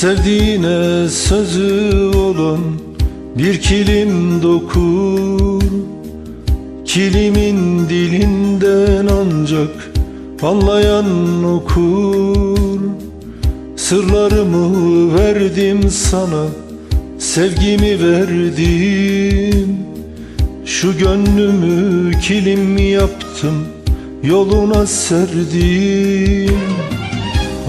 Sevdiğine sözü olan bir kilim dokur. Kilimin dilinden ancak anlayan okur. Sırlarımı verdim sana Sevgimi verdim. Şu gönlümü kilim yaptım Yoluna serdim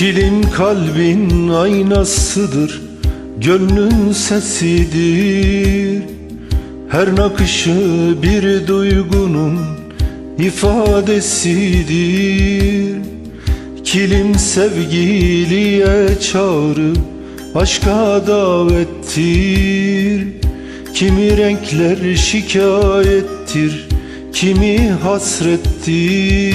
Kilim kalbin aynasıdır Gönlün sesidir. Her nakışı bir duygunun ifadesidir. Kilim sevgiliye çağrı Aşka davettir. Kimi renkler şikayettir Kimi hasrettir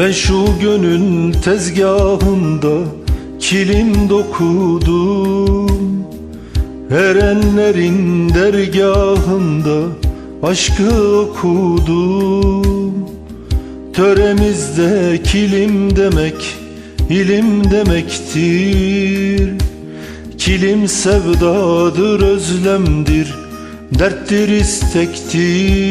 Ben şu gönül tezgahında kilim dokudum. Erenlerin dergahında aşkı okudum. Töremizde kilim demek ilim demektir. Kilim sevdadır özlemdir derttir istektir